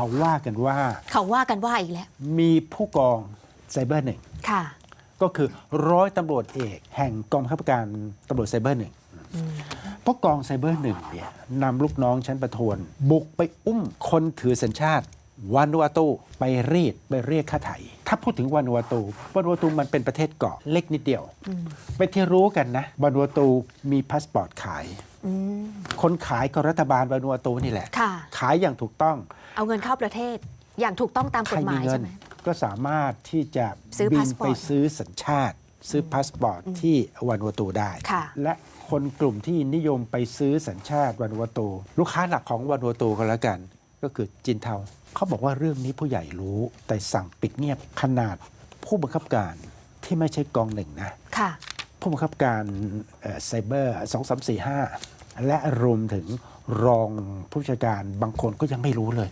เขาว่ากันว่า เขาว่ากันว่าอีกแล้ว มีผู้กองไซเบอร์หนึ่งค่ะ ก็คือร้อยตำรวจเอกแห่งกองบังคับการตำรวจไซเบอร์หนึ่งผู้กองไซเบอร์หนึ่งเนี่ยนำลูกน้องชั้นประทวน บุกไปอุ้มคนถือสัญชาติวานูอาตูไปรีดไปเรียกค่าไถ่ถ้าพูดถึงวานูอาตูวานูอาตูมันเป็นประเทศเกาะเล็กนิดเดียวเป็นที่รู้กันนะวานูอาตูมีพาสปอร์ตขายอืมคนขายก็รัฐบาลวานูอาตูนี่แหละค่ะขายอย่างถูกต้อง เอาเงินเข้าประเทศ อย่างถูกต้องตามกใครฎหมีมายเงิใช่นไหม ก็สามารถที่จะซื้อบิพานสปอไปร์ตซื้อสัญชาติ ซื้อพาสปอร์ตที่วานูอาตูได้ ค่ะ และคนกลุ่มที่นิยมไปซื้อสัญชาติวานูอาตูลูกค้าหลักของวานูอาตูก็แล้วกัน ก็คือจินเทาเขาบอกว่าเรื่องนี้ผู้ใหญ่รู้ แต่สั่งปิดเงียบขนาดผู้บังคับการที่ไม่ใช่กองหนึ่งนะ ค่ะ ผู้บังคับการเอ่อไซเบอร์สองสามสี่ห้าและรวมถึงรองผู้จัดการบางคนก็ยังไม่รู้เลย